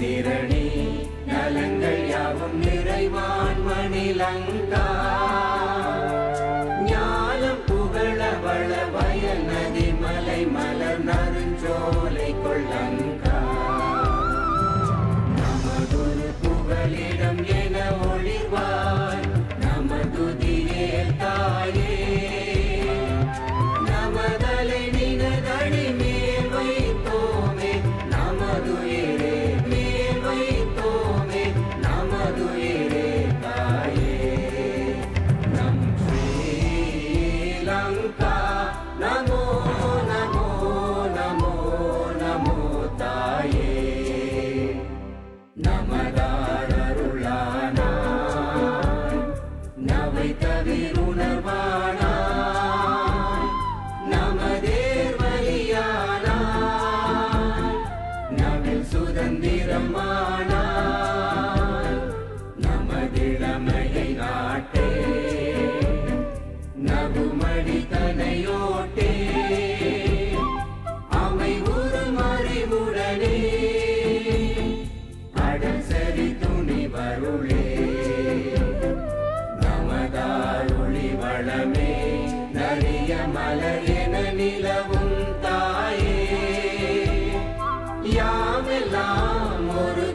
சீரணி நலங்கள் யாவும் நிறைவான் மணிலங்கா. ஞானம் புகழ வள வயல் நதி மலை மலர் நறுஞ்சோ Sangha Namo மலர் என நிலவும் தாயே. யாமெல்லாம் ஒரு